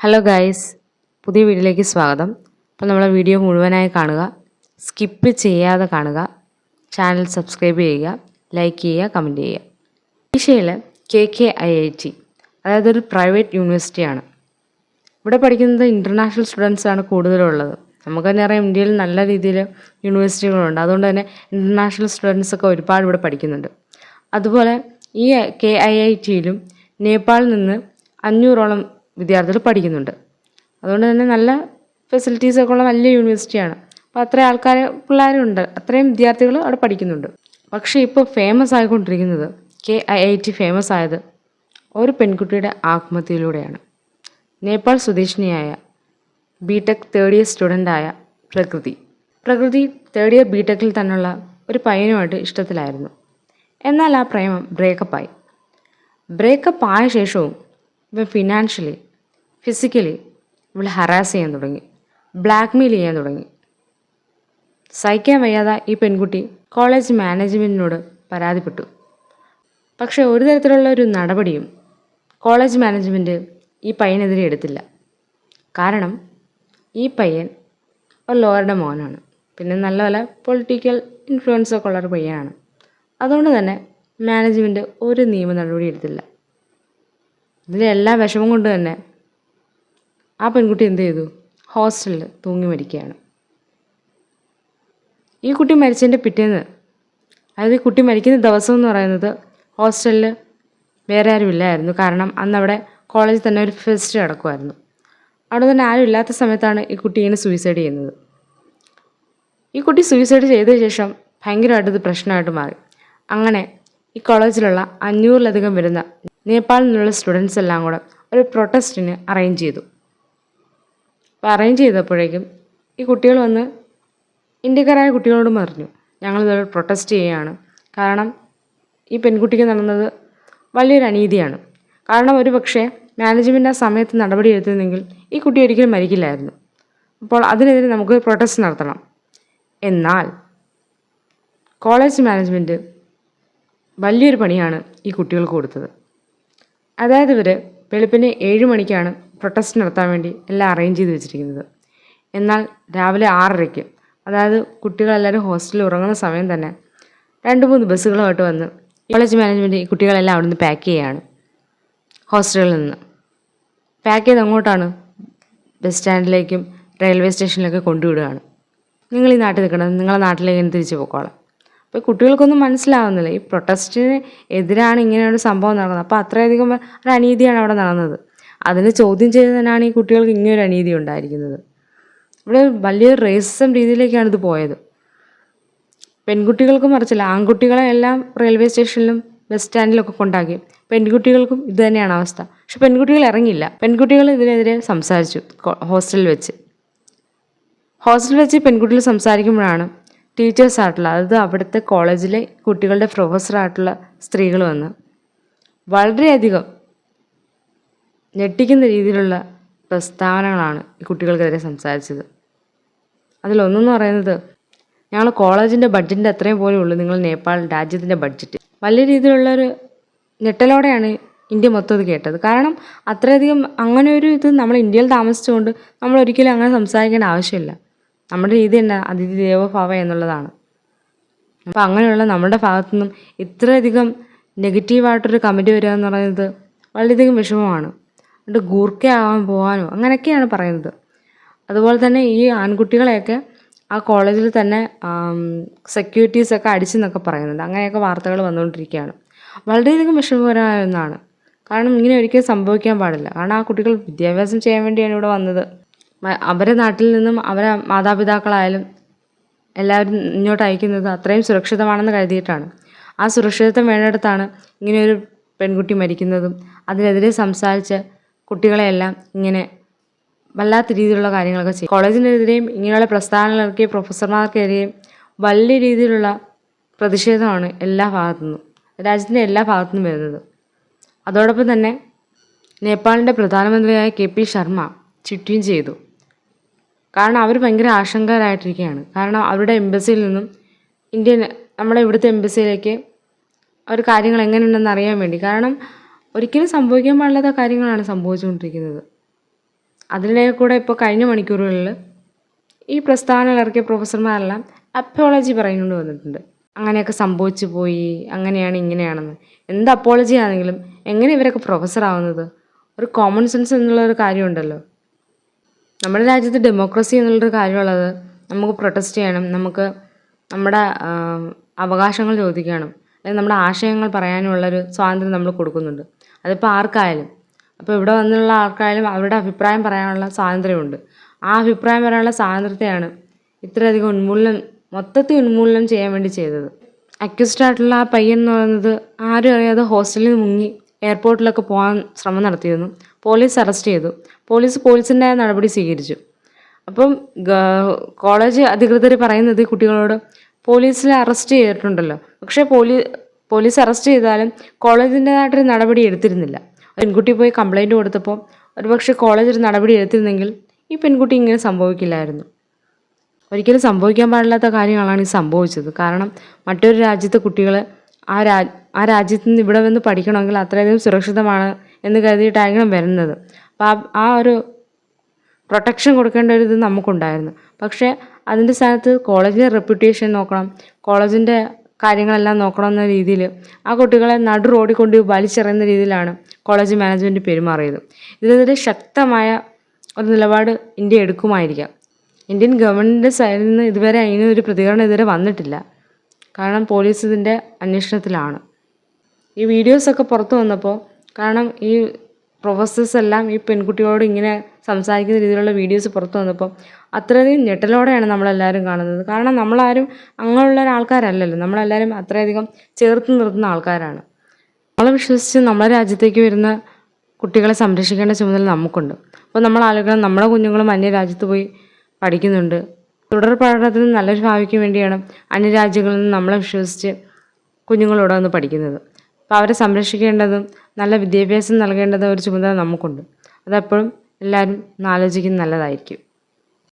Hello guys പുതിയ വീഡിയോയിലേക്ക് സ്വാഗതം. അപ്പോൾ നമ്മളെ വീഡിയോ മുഴുവനായി കാണുക സ്കിപ്പ് ചെയ്യാതെ കാണുക ചാനൽ സബ്സ്ക്രൈബ് ചെയ്യുക ലൈക്ക് ചെയ്യുക കമന്റ് ചെയ്യുക. ഏഷ്യയിൽ K K I I T അതായത് ഒരു പ്രൈവറ്റ് യൂണിവേഴ്സിറ്റിയാണ് ഇവിടെ പഠിക്കുന്നത് ഇന്റർനാഷണൽ സ്റ്റുഡൻസാണ് കൂടുതലുള്ളത്. നമുക്ക് തന്നെ അറിയാം ഇന്ത്യയിൽ നല്ല രീതിയിൽ യൂണിവേഴ്സിറ്റികളുണ്ട് അതുകൊണ്ട് തന്നെ ഇന്റർനാഷണൽ സ്റ്റുഡൻസ് ഒക്കെ ഒരുപാട് ഇവിടെ പഠിക്കുന്നുണ്ട്. അതുപോലെ ഈ കെ ഐ ഐ ടിയിലും നേപ്പാളിൽ നിന്ന് അഞ്ഞൂറോളം വിദ്യാർത്ഥികൾ പഠിക്കുന്നുണ്ട്. അതുകൊണ്ട് തന്നെ നല്ല ഫെസിലിറ്റീസ് ഒക്കെ ഉള്ള നല്ല യൂണിവേഴ്സിറ്റിയാണ് അപ്പോൾ അത്രയും ആൾക്കാർ പിള്ളേരുണ്ട്. അത്രയും വിദ്യാർത്ഥികൾ അവിടെ പഠിക്കുന്നുണ്ട്. പക്ഷേ ഇപ്പോൾ famous ആയിക്കൊണ്ടിരിക്കുന്നത് K I I T famous ആയത് ഒരു പെൺകുട്ടിയുടെ ആത്മഹത്യയിലൂടെയാണ്. നേപ്പാൾ സ്വദേശിനിയായ ബി ടെക് തേർഡ് ഇയർ സ്റ്റുഡന്റായ Prakriti. Prakriti third year B ടെക്കിൽ തന്നെയുള്ള ഒരു പയ്യനുമായിട്ട് ഇഷ്ടത്തിലായിരുന്നു. എന്നാൽ ആ പ്രേമം ബ്രേക്കപ്പായി ബ്രേക്കപ്പ് ആയ. ശേഷവും ഇവൻ ഫിനാൻഷ്യലി ഫിസിക്കലി ഇവൾ ഹറാസ് ചെയ്യാൻ തുടങ്ങി. ബ്ലാക്ക് മെയിൽ ചെയ്യാൻ തുടങ്ങി. സഹിക്കാൻ വയ്യാതെ ഈ പെൺകുട്ടി കോളേജ് മാനേജ്മെന്റിനോട് പരാതിപ്പെട്ടു. പക്ഷേ ഒരു തരത്തിലുള്ള ഒരു നടപടിയും കോളേജ് മാനേജ്മെന്റ് ഈ പയ്യനെതിരെ എടുത്തില്ല. കാരണം ഈ പയ്യൻ ഒരു ലോയറുടെ മോനാണ്. പിന്നെ നല്ല പോലെ പൊളിറ്റിക്കൽ ഇൻഫ്ലുവൻസ് ഒക്കെ ഉള്ളൊരു പയ്യനാണ്. അതുകൊണ്ട് തന്നെ മാനേജ്മെന്റ് ഒരു നിയമ നടപടി എടുത്തില്ല. ഇതിലെ എല്ലാ വിഷമം കൊണ്ട് തന്നെ ആ പെൺകുട്ടി എന്ത് ചെയ്തു? ഹോസ്റ്റലിൽ തൂങ്ങി മരിക്കുകയാണ്. ഈ കുട്ടി മരിച്ചതിന്റെ പിറ്റേന്ന് അതായത് ഈ കുട്ടി മരിക്കുന്ന ദിവസം എന്ന് പറയുന്നത് ഹോസ്റ്റലിൽ വേറെ ആരും ഇല്ലായിരുന്നു. കാരണം അന്ന് അവിടെ കോളേജിൽ തന്നെ ഒരു ഫെസ്റ്റ് നടക്കുമായിരുന്നു. അവിടെ തന്നെ ആരും ഇല്ലാത്ത സമയത്താണ് ഈ കുട്ടി ഇങ്ങനെ സൂയിസൈഡ് ചെയ്യുന്നത്. ഈ കുട്ടി സൂയിസൈഡ് ചെയ്ത ശേഷം ഭയങ്കരമായിട്ട് ഇത് പ്രശ്നമായിട്ട് മാറി. അങ്ങനെ ഈ കോളേജിലുള്ള അഞ്ഞൂറിലധികം വരുന്ന നേപ്പാളിൽ നിന്നുള്ള സ്റ്റുഡൻസ് എല്ലാം കൂടെ ഒരു പ്രൊട്ടസ്റ്റിന് അറേഞ്ച് ചെയ്തു. അപ്പോൾ അറേഞ്ച് ചെയ്തപ്പോഴേക്കും ഈ കുട്ടികൾ വന്ന് ഇന്ത്യക്കാരായ കുട്ടികളോട് പറഞ്ഞു ഞങ്ങളിത് പ്രൊട്ടസ്റ്റ് ചെയ്യുകയാണ്. കാരണം ഈ പെൺകുട്ടിക്ക് നടന്നത് വലിയൊരു അനീതിയാണ്. കാരണം ഒരു പക്ഷേ മാനേജ്മെന്റ് ആ സമയത്ത് നടപടി എടുത്തിരുന്നെങ്കിൽ ഈ കുട്ടി ഒരിക്കലും മരിക്കില്ലായിരുന്നു. അപ്പോൾ അതിനെതിരെ നമുക്ക് പ്രൊട്ടസ്റ്റ് നടത്തണം. എന്നാൽ കോളേജ് മാനേജ്മെന്റ് വലിയൊരു പണിയാണ് ഈ കുട്ടികൾക്ക് കൊടുത്തത്. അതായത് ഇവർ വെളുപ്പിന് ഏഴ് മണിക്കാണ് പ്രൊട്ടസ്റ്റ് നടത്താൻ വേണ്ടി എല്ലാം അറേഞ്ച് ചെയ്ത് വെച്ചിരിക്കുന്നത്. എന്നാൽ രാവിലെ ആറരയ്ക്ക് അതായത് കുട്ടികളെല്ലാവരും ഹോസ്റ്റലിൽ ഉറങ്ങുന്ന സമയം തന്നെ രണ്ട് മൂന്ന് ബസ്സുകളുമായിട്ട് വന്ന് കോളേജ് മാനേജ്മെന്റ് ഈ കുട്ടികളെല്ലാം അവിടെ നിന്ന് പാക്ക് ചെയ്യുകയാണ് ഹോസ്റ്റലിൽ നിന്ന്. പാക്ക് ചെയ്ത് അങ്ങോട്ടാണ് ബസ് സ്റ്റാൻഡിലേക്കും റെയിൽവേ സ്റ്റേഷനിലൊക്കെ കൊണ്ടുവിടുകയാണ്. നിങ്ങൾ ഈ നാട്ടിൽ നിൽക്കണം നിങ്ങളെ നാട്ടിലേക്ക് തിരിച്ചു പോയിക്കോളാം. അപ്പോൾ കുട്ടികൾക്കൊന്നും മനസ്സിലാവുന്നില്ല ഈ പ്രൊട്ടസ്റ്റിന് എതിരാണ് ഇങ്ങനെ ഒരു സംഭവം നടക്കുന്നത് അപ്പോൾ അത്രയധികം ഒരു അനീതിയാണ് അവിടെ നടന്നത്. അതിനെ ചോദ്യം ചെയ്യുന്നതിനാണ് ഈ കുട്ടികൾക്ക് ഇങ്ങനൊരു അനീതി ഉണ്ടായിരിക്കുന്നത്. ഇവിടെ വലിയൊരു റേസിസം രീതിയിലേക്കാണ് ഇത് പോയത്. പെൺകുട്ടികൾക്കും മറിച്ചില്ല ആൺകുട്ടികളെ എല്ലാം റെയിൽവേ സ്റ്റേഷനിലും ബസ് സ്റ്റാൻഡിലൊക്കെ കൊണ്ടാക്കി. പെൺകുട്ടികൾക്കും ഇത് തന്നെയാണ് അവസ്ഥ. പക്ഷെ പെൺകുട്ടികൾ ഇറങ്ങില്ല പെൺകുട്ടികൾ ഇതിനെതിരെ സംസാരിച്ചു ഹോസ്റ്റലിൽ വെച്ച്. ഹോസ്റ്റലിൽ വെച്ച് പെൺകുട്ടികൾ സംസാരിക്കുമ്പോഴാണ് ടീച്ചേഴ്സ് ആയിട്ടുള്ള അതായത് അവിടുത്തെ കോളേജിലെ കുട്ടികളുടെ പ്രൊഫസറായിട്ടുള്ള സ്ത്രീകൾ വന്ന്. വളരെയധികം ഞെട്ടിക്കുന്ന രീതിയിലുള്ള പ്രസ്താവനകളാണ് ഈ കുട്ടികൾക്കെതിരെ സംസാരിച്ചത്. അതിലൊന്നെന്ന് പറയുന്നത് ഞങ്ങൾ കോളേജിന്റെ ബഡ്ജറ്റിന്റെ അത്രയും പോലും ഉള്ളൂ. നിങ്ങൾ നേപ്പാൾ രാജ്യത്തിന്റെ ബഡ്ജറ്റ്. വലിയ രീതിയിലുള്ളൊരു ഞെട്ടലോടെയാണ് ഇന്ത്യ മൊത്തം ഇത് കേട്ടത്. കാരണം അത്രയധികം അങ്ങനെ ഒരു ഇത് നമ്മൾ ഇന്ത്യയിൽ താമസിച്ചുകൊണ്ട് നമ്മൾ ഒരിക്കലും അങ്ങനെ സംസാരിക്കേണ്ട ആവശ്യമില്ല. നമ്മുടെ രീതി തന്നെ അതിഥി ദേവഭാവ എന്നുള്ളതാണ്. അപ്പോൾ അങ്ങനെയുള്ള നമ്മുടെ ഭാഗത്തു നിന്നും ഇത്രയധികം നെഗറ്റീവായിട്ടൊരു കമന്റ് വരിക എന്ന് പറയുന്നത് വളരെയധികം വിഷമമാണ്. എന്നിട്ട് ഗൂർക്ക ആവാൻ പോകാനോ അങ്ങനെയൊക്കെയാണ് പറയുന്നത്. അതുപോലെ തന്നെ ഈ ആൺകുട്ടികളെയൊക്കെ ആ കോളേജിൽ തന്നെ സെക്യൂരിറ്റീസൊക്കെ അടിച്ചെന്നൊക്കെ പറയുന്നുണ്ട് അങ്ങനെയൊക്കെ വാർത്തകൾ വന്നുകൊണ്ടിരിക്കുകയാണ്. വളരെയധികം വിഷമകരമായ ഒന്നാണ്. കാരണം ഇങ്ങനെ ഒരിക്കലും സംഭവിക്കാൻ പാടില്ല. കാരണം ആ കുട്ടികൾ വിദ്യാഭ്യാസം ചെയ്യാൻ വേണ്ടിയാണ് ഇവിടെ വന്നത്. അവരെ നാട്ടിൽ നിന്നും അവരെ മാതാപിതാക്കളായാലും എല്ലാവരും ഇങ്ങോട്ട് അയക്കുന്നത് അത്രയും സുരക്ഷിതമാണെന്ന് കരുതിയിട്ടാണ്. ആ സുരക്ഷിതത്വം വേണ്ടിടത്താണ് ഇങ്ങനെയൊരു പെൺകുട്ടി മരിക്കുന്നതും അതിനെതിരെ സംസാരിച്ച് കുട്ടികളെയെല്ലാം ഇങ്ങനെ വല്ലാത്ത രീതിയിലുള്ള കാര്യങ്ങളൊക്കെ ചെയ്യും. കോളേജിനെതിരെയും ഇങ്ങനെയുള്ള ഇറക്കിയ പ്രൊഫസർമാർക്കെതിരെയും വലിയ രീതിയിലുള്ള പ്രതിഷേധമാണ് എല്ലാ ഭാഗത്തു നിന്നും രാജ്യത്തിന്റെ എല്ലാ ഭാഗത്തു നിന്നും വരുന്നത്. അതോടൊപ്പം തന്നെ നേപ്പാളിന്റെ പ്രധാനമന്ത്രിയായ കെ പി ശർമ്മ ചിറ്റുകയും ചെയ്തു. കാരണം അവർ ഭയങ്കര ആശങ്കരായിട്ടിരിക്കുകയാണ്. കാരണം അവരുടെ എംബസിയിൽ നിന്നും ഇന്ത്യൻ നമ്മുടെ ഇവിടുത്തെ എംബസിയിലേക്ക് അവർ കാര്യങ്ങൾ എങ്ങനെയുണ്ടെന്ന് അറിയാൻ വേണ്ടി. കാരണം ഒരിക്കലും സംഭവിക്കാൻ പാടില്ലാത്ത കാര്യങ്ങളാണ് സംഭവിച്ചുകൊണ്ടിരിക്കുന്നത്. അതിനെ കൂടെ ഇപ്പോൾ കഴിഞ്ഞ മണിക്കൂറുകളിൽ ഈ പ്രസ്താവനകൾ ഇറക്കിയ പ്രൊഫസർമാരെല്ലാം അപ്പോളജി പറയുന്നുകൊണ്ട് വന്നിട്ടുണ്ട്. അങ്ങനെയൊക്കെ സംഭവിച്ചു പോയി അങ്ങനെയാണ് ഇങ്ങനെയാണെന്ന്. എന്ത് അപ്പോളജി ആണെങ്കിലും എങ്ങനെ ഇവരൊക്കെ പ്രൊഫസർ ആവുന്നത് ഒരു കോമൺ സെൻസ് എന്നുള്ള എന്നുള്ളൊരു കാര്യമുണ്ടല്ലോ. നമ്മുടെ രാജ്യത്ത് ഡെമോക്രസി എന്നുള്ളൊരു കാര്യമുള്ളത് നമുക്ക് പ്രൊട്ടസ്റ്റ് ചെയ്യണം നമുക്ക് നമ്മുടെ അവകാശങ്ങൾ ചോദിക്കണം അല്ലെങ്കിൽ നമ്മുടെ ആശയങ്ങൾ പറയാനുള്ളൊരു സ്വാതന്ത്ര്യം നമ്മൾ കൊടുക്കുന്നുണ്ട്. അതിപ്പോൾ ആർക്കായാലും. അപ്പോൾ ഇവിടെ വന്നുള്ള ആർക്കായാലും അവരുടെ അഭിപ്രായം പറയാനുള്ള സ്വാതന്ത്ര്യമുണ്ട്. ആ അഭിപ്രായം പറയാനുള്ള സ്വാതന്ത്ര്യത്തെയാണ് ഇത്രയധികം ഉന്മൂലനം മൊത്തത്തിൽ ഉന്മൂലനം ചെയ്യാൻ വേണ്ടി ചെയ്തത്. അക്യൂസ്ഡ് ആയിട്ടുള്ള ആ പയ്യൻ എന്ന് പറയുന്നത് ആരും അറിയാതെ ഹോസ്റ്റലിൽ മുങ്ങി എയർപോർട്ടിലൊക്കെ പോകാൻ ശ്രമം നടത്തിയിരുന്നു. പോലീസ് അറസ്റ്റ് ചെയ്തു. പോലീസ് പോലീസിന്റെ നടപടി സ്വീകരിച്ചു. അപ്പം കോളേജ് അധികൃതർ പറയുന്നത് കുട്ടികളോട് പോലീസിൽ അറസ്റ്റ് ചെയ്തിട്ടുണ്ടല്ലോ. പക്ഷേ പോലീ പോലീസ് അറസ്റ്റ് ചെയ്താലും കോളേജിന്റെതായിട്ടൊരു നടപടി എടുത്തിരുന്നില്ല. പെൺകുട്ടി പോയി കംപ്ലൈന്റ് കൊടുത്തപ്പോൾ ഒരുപക്ഷെ കോളേജ് ഒരു നടപടി എടുത്തിരുന്നെങ്കിൽ ഈ പെൺകുട്ടി ഇങ്ങനെ സംഭവിക്കില്ലായിരുന്നു. ഒരിക്കലും സംഭവിക്കാൻ പാടില്ലാത്ത കാര്യങ്ങളാണ് ഈ സംഭവിച്ചത്. കാരണം മറ്റൊരു രാജ്യത്തെ കുട്ടികൾ ആ രാ ആ രാജ്യത്ത് നിന്ന് ഇവിടെ വന്ന് പഠിക്കണമെങ്കിൽ അത്രയധികം സുരക്ഷിതമാണ് എന്ന് കരുതിയിട്ടായിരിക്കണം വരുന്നത്. അപ്പോൾ ആ ആ ഒരു പ്രൊട്ടക്ഷൻ കൊടുക്കേണ്ട ഒരു ഇത് നമുക്കുണ്ടായിരുന്നു. പക്ഷേ അതിന്റെ സ്ഥാനത്ത് കോളേജിന്റെ റെപ്യൂട്ടേഷൻ നോക്കണം. കോളേജിന്റെ കാര്യങ്ങളെല്ലാം നോക്കണം എന്ന രീതിയിൽ ആ കുട്ടികളെ നടു റോഡിൽ കൊണ്ട് വലിച്ചെറിയുന്ന രീതിയിലാണ് കോളേജ് മാനേജ്മെന്റ് പെരുമാറിയത്. ഇതിനെതിരെ ശക്തമായ ഒരു നിലപാട് ഇന്ത്യ എടുക്കുമായിരിക്കാം. ഇന്ത്യൻ ഗവൺമെന്റിന്റെ സൈഡിൽ നിന്ന് ഇതുവരെ അതിനൊരു പ്രതികരണം ഇതുവരെ വന്നിട്ടില്ല. കാരണം പോലീസ് ഇതിന്റെ അന്വേഷണത്തിലാണ്. ഈ വീഡിയോസൊക്കെ പുറത്തു വന്നപ്പോൾ കാരണം ഈ പ്രൊഫസേഴ്സ് എല്ലാം ഈ പെൺകുട്ടിയോട് ഇങ്ങനെ സംസാരിക്കുന്ന രീതിയിലുള്ള വീഡിയോസ് പുറത്തു വന്നപ്പോൾ അത്രയധികം ഞെട്ടലോടെയാണ് നമ്മളെല്ലാവരും കാണുന്നത്. കാരണം നമ്മളാരും അങ്ങനെയുള്ള ഒരാൾക്കാരല്ലല്ലോ. നമ്മളെല്ലാവരും അത്രയധികം ചേർത്ത് നിർത്തുന്ന ആൾക്കാരാണ്. നമ്മളെ വിശ്വസിച്ച് നമ്മുടെ രാജ്യത്തേക്ക് വരുന്ന കുട്ടികളെ സംരക്ഷിക്കേണ്ട ചുമതല നമുക്കുണ്ട്. അപ്പോൾ നമ്മൾ ആളുകൾ നമ്മുടെ കുഞ്ഞുങ്ങളും അന്യരാജ്യത്ത് പോയി പഠിക്കുന്നുണ്ട്. തുടർ പഠനത്തിന് നല്ലൊരു ഭാവിക്ക് വേണ്ടിയാണ് അന്യരാജ്യങ്ങളിൽ നിന്ന് നമ്മളെ വിശ്വസിച്ച് കുഞ്ഞുങ്ങളോടെ വന്ന് പഠിക്കുന്നത്. അപ്പോൾ അവരെ സംരക്ഷിക്കേണ്ടതും നല്ല വിദ്യാഭ്യാസം നൽകേണ്ടതും ഒരു ചുമതല നമുക്കുണ്ട്. അതെപ്പോഴും എല്ലാവരും ഒന്ന് ആലോചിക്കുന്നത് നല്ലതായിരിക്കും.